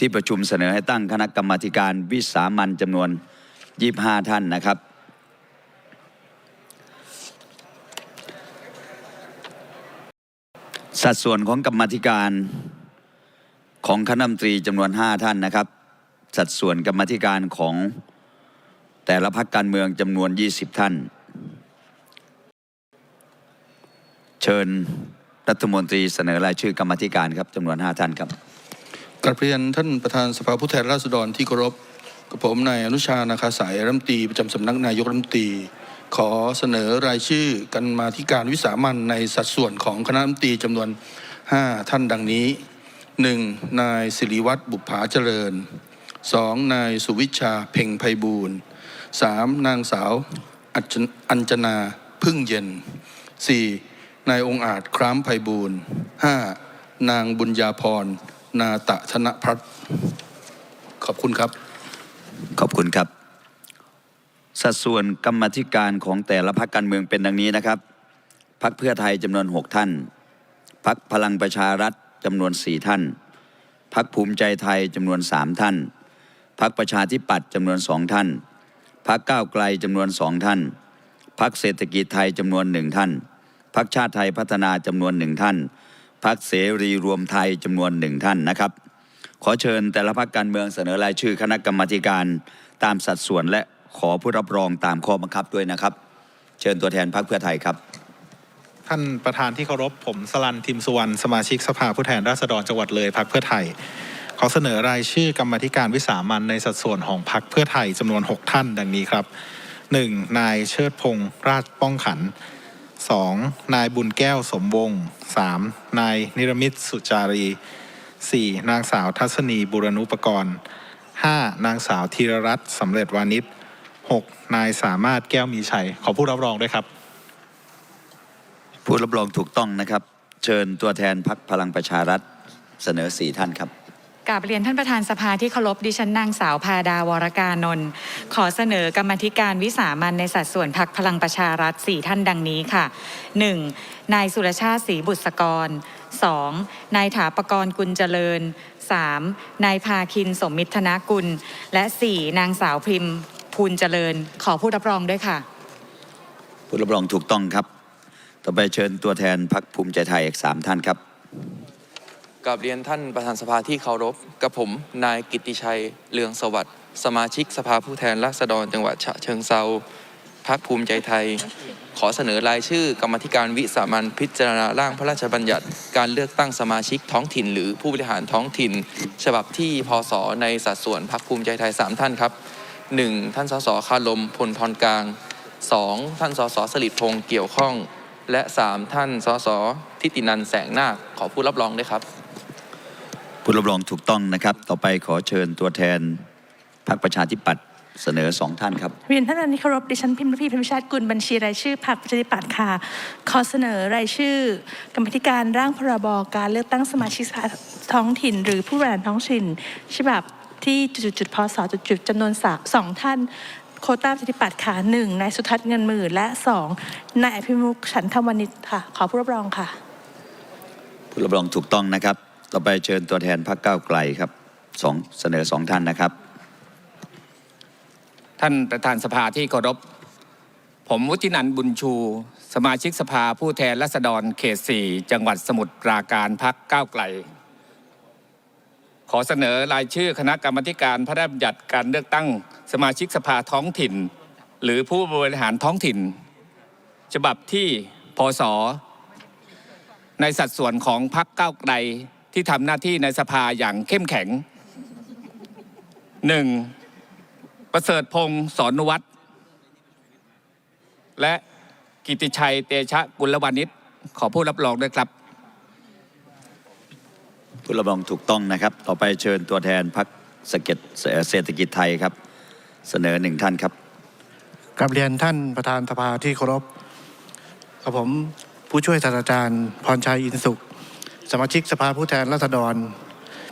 ที่ประชุมเสนอให้ตั้งคณะกรรมการวิสามันจำนวน 25 ท่านนะครับ สัดส่วนของกรรมธิการของคณะมนตรีจำนวน 5 ท่านนะครับ สัดส่วนกรรมธิการของแต่ละพรรคการเมืองจำนวน 20 ท่าน เชิญรัฐมนตรีเสนอรายชื่อกรรมธิการครับจำนวน 5 ท่านครับ กราบเรียนท่านประธานสภาผู้แทนราษฎรที่เคารพกับผมนายอนุชานาคาสายรัฐมนตรีประจำสำนักนายกรัฐมนตรี ขอเสนอรายชื่อกันมาที่การวิสามันในสัดส่วนของคณะรัฐมนตรีจำนวน 5 ท่านดังนี้ 1. นายสิริวัตรบุปผาเจริญ 2. นายสุวิชาเพ่งไพบูรณ์ 3. นางสาวอัญจนาพึ่งเย็น 4. นายองอาจคร้ามไพบูรณ์ 5. นางบุญญาพร นาตะธนพัฒน์ขอบคุณครับ ขอบคุณครับ สัดส่วนกรรมธิการของแต่ละพรรคการเมืองเป็นดังนี้นะครับพรรคเพื่อไทยจำนวน 6 ท่านพรรคพลังประชารัฐจำนวน 4 ท่านพรรคภูมิใจไทยจำนวน 3 ท่านพรรคประชาธิปัตย์จำนวน2ท่านพรรคก้าวไกลจำนวน2ท่านพรรคเศรษฐกิจไทยจำนวน1ท่านพรรคชาติไทยพัฒนาจำนวน1ท่าน พรรคเสรีรวมไทยจำนวน1ท่านนะครับ ขอเชิญแต่ละพรรคการเมืองเสนอรายชื่อคณะกรรมการตามสัดส่วนและขอผู้รับรองตามข้อบังคับด้วยนะครับ เชิญตัวแทนพรรคเพื่อไทยครับ ท่านประธานที่เคารพผมสลันทิมสุวรรณสมาชิกสภาผู้แทนราษฎรจังหวัดเลยพักเพื่อไทยขอเสนอรายชื่อกรรมธิการวิสามันในสัดส่วนของพักเพื่อไทยจำนวน 6 ท่านดังนี้ครับ 1. นายเชิดพงษ์ราชป้องขัน 2. นายบุญแก้วสมวงศ์ 3. นายนิรมิตสุจารี 4. นางสาวทัศนีบุรณุปกรณ์ 5. นางสาวธีรรัตน์สำเร็จวานิช 6. นายสามารถแก้วมีชัย ขอผู้รับรองด้วยครับ ผู้รับรองถูกต้องนะครับ เชิญตัวแทนพรรคพลังประชารัฐเสนอสี่ท่านครับ กราบเรียนท่านประธานสภาที่เคารพดิฉันนางสาวพาดาวรกานนท์ขอเสนอกรรมธิการวิสามันในสัดส่วนพักพลังประชารัฐสี่ท่านดังนี้ค่ะ 1. นายสุรชาติศรีบุษกร 2. นายถาปกรณ์กุลเจริญ 3. นายพาคินสมมิตรธนกุล และ 4. นางสาวพิมพ์ภูลเจริญ ขอผู้รับรองด้วยค่ะ ผู้รับรองถูกต้องครับ ต่อไปเชิญตัวแทนพรรคภูมิใจไทยอีกสามท่านครับ กับเรียนท่านประธานสภาที่เคารพ กับผมนายกิติชัยเลืองสวัสดิ์สมาชิกสภาผู้แทนราษฎรจังหวัดฉะเชิงเซาพักภูมิใจไทย ขอเสนอรายชื่อกรรมธิการวิสามันพิจารณาร่างพระราชบัญญัติ การเลือกตั้งสมาชิกท้องถิ่น หรือผู้บริหารท้องถิ่น ฉบับที่พศในสัดส่วนพักภูมิใจไทย 3 ท่านครับ 1. ท่านสสคารมพลพรกลาง 2. ท่านสสสลิดพงษ์เกี่ยวข้อง และ 3 ท่านสสทิตินันแสงนาคขอผู้รับรองด้วยครับ ผู้รับรองถูกต้องนะครับ ต่อไปขอเชิญตัวแทนพรรคประชาธิปัตย์เสนอสองท่านครับเรียนท่านที่เคารพดิฉันพิมพ์ระพีพิมพ์ชาติกุลบัญชีรายชื่อพรรคประชาธิปัตย์ค่ะ ขอเสนอรายชื่อ กรรมธิการร่างพรบการเลือกตั้งสมาชิกสภาท้องถิ่น หรือผู้บริหารท้องถิ่นฉบับที่จุดๆพศจุดๆจำนวนสามสองท่านโควต้าประชาธิปัตย์ค่ะหนึ่งนายสุทัศน์เงินหมื่นและสองนายอภิมุขฉันทวานิชค่ะ ขอผู้รับรองค่ะ ผู้รับรองถูกต้องนะครับ ต่อไปเชิญตัวแทนพรรคก้าวไกลครับสองเสนอสองท่านนะครับ ท่านประธานสภาที่เคารพ ผมวุฒินันบุญชู สมาชิกสภาผู้แทนราษฎรเขต4จังหวัดสมุทรปราการพักก้าวไกล ขอเสนอรายชื่อคณะกรรมการพระราชบัญญัติการเลือกตั้งสมาชิกสภาท้องถิ่น หรือผู้บริหารท้องถิ่น ฉบับที่พศในสัดส่วนของพักก้าวไกล ที่ทำหน้าที่ในสภาอย่างเข้มแข็งหนึ่งประเสริฐพงศ์สอนนุวัฒน์และกิติชัยเตชะกุลวานิชขอผู้รับรองด้วยครับผู้รับรองถูกต้องนะครับ ต่อไปเชิญตัวแทนพรรคสเก็ตเศรษฐกิจไทยครับ เสนอหนึ่งท่านครับกราบเรียนท่านประธานสภาที่เคารพกับผมผู้ช่วยศาสตราจารย์พรชัยอินสุข สมาชิกสภาผู้แทนราษฎร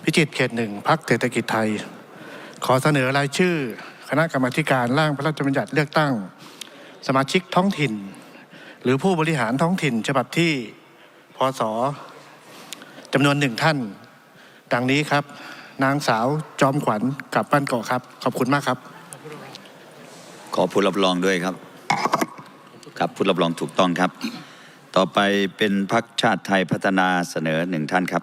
พิจิตรเขตหนึ่งพักเศรษฐกิจไทย ขอเสนอรายชื่อ คณะกรรมาการร่างพระราชบัญญัติเลือกตั้ง สมาชิกท้องถิ่น หรือผู้บริหารท้องถิ่นฉบับที่พศจำนวนหนึ่งท่าน ดังนี้ครับ นางสาวจอมขวัญกับบ้านเกาะครับ ขอบคุณมากครับ ขอผู้รับรองด้วยครับ ครับผู้รับรองถูกต้องครับ ต่อไปเป็นพักชาติไทยพัฒนาเสนอหนึ่งท่านครับ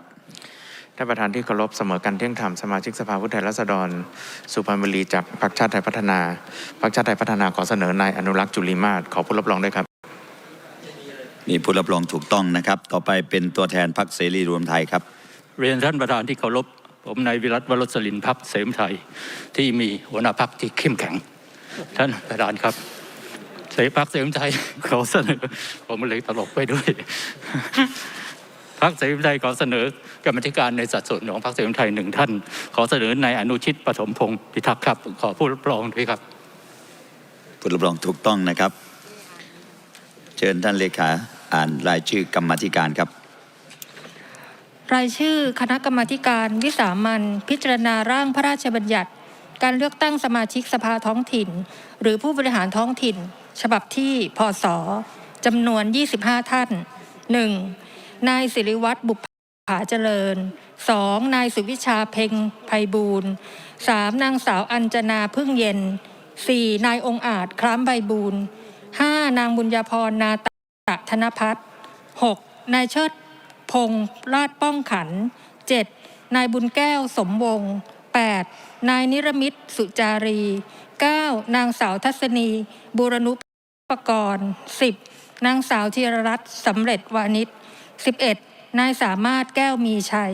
ท่านประธานที่เคารพเสมอกันเที่ยงธรรมสมาชิกสภาผู้แทนราษฎร สุพรรณบุรีจากพรรคชาติไทยพัฒนาพรรคชาติไทยพัฒนาขอเสนอนายอนุรักษ์จุลิมาศขอผู้รับรองด้วยครับ มีผู้รับรองถูกต้องนะครับ ต่อไปเป็นตัวแทนพักเสรีรวมไทยครับ เรียนท่านประธานที่เคารพผมนายวิรัตวรสลินพักเสมไทยที่มีหัวหน้าพักที่เข้มแข็ง ท่านประธานครับ เสพักเสมไทยขอเสนอผมเลยตลกไปด้วยพักเสมไทยขอเสนอกรรมธิการในสัดส่วนของพักเสมไทยหนึ่งท่าน ขอเสนอนายอนุชิตปฐมพงศ์พิทักษ์ครับ ขอผู้รับรองด้วยครับผู้รับรองถูกต้องนะครับ เชิญท่านเลขาอ่านรายชื่อกรรมาธิการครับ รายชื่อคณะกรรมาธิการวิสามันพิจารณาร่างพระราชบัญญัติ การเลือกตั้งสมาชิกสภาท้องถิ่น หรือผู้บริหารท้องถิ่น ฉบับที่พศจำนวน 25 ท่าน 1. นายสิริวัตรบุปผาเจริญ 2. นายสุวิชาเพ็งไพบูรณ์ 3. นางสาวอัญจนาพึ่งเย็น 4. นายองอาจคล้ามใบบูรณ์ 5. นางบุญญาพรนาตะธนพัฒน์ 6. นายเชิดพงษ์ราชป้องขัน 7. นายบุญแก้วสมวงศ์ 8. นายนิรมิตสุจารี 9. นางสาวทัศนี บูรณุ ปกรณ์ 10. นางสาวธีรรัตน์สำเร็จวานิช 11. นายสามารถแก้วมีชัย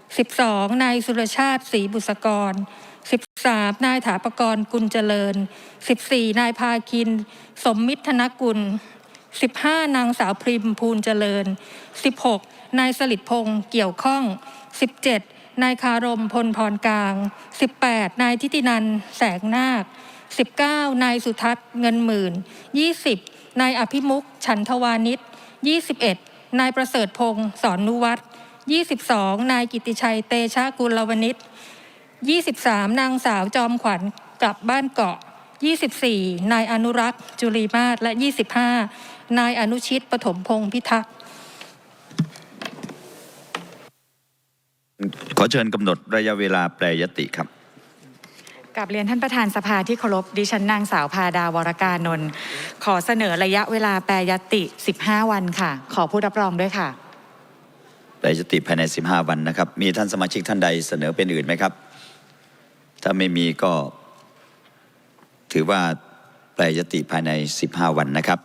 12. นายสุรชาติศรีบุษกร 13. นายถาปกรณ์กุลเจริญ 14. นายพาคิน สมมิตรธนกุล 15. นางสาวพริมพูนเจริญ 16. นายสลิดพงศ์เกี่ยวข้อง 17. นายคารมพลพรกลาง 18. นายทิตินันแสงนาค 19. นายสุทัศน์เงินหมื่น 20. นายอภิมุกฉันทวานิช 21. นายประเสริฐพงศ์สอนนุวัฒน์ 22. นายกิติชัยเตชะกุลวณิช23 นางสาวจอมขวัญกลับบ้านเกาะ 24 นายอนุรักษ์จุลีมาศและ 25 นายอนุชิตปฐมพงศ์พิทักษ์ขอเชิญกำหนดระยะเวลาแปรยติครับ กับเรียนท่านประธานสภาที่เคารพดิฉันนางสาวพาดาวรการนนท์ขอเสนอระยะเวลาแปรยติ 15 วันค่ะ ขอผู้รับรองด้วยค่ะ แปรยติภายใน 15 วันนะครับ มีท่านสมาชิกท่านใดเสนอเป็นอื่นไหมครับ ถ้าไม่มีก็ ถือว่าแปรยติภายใน 15 วันนะครับ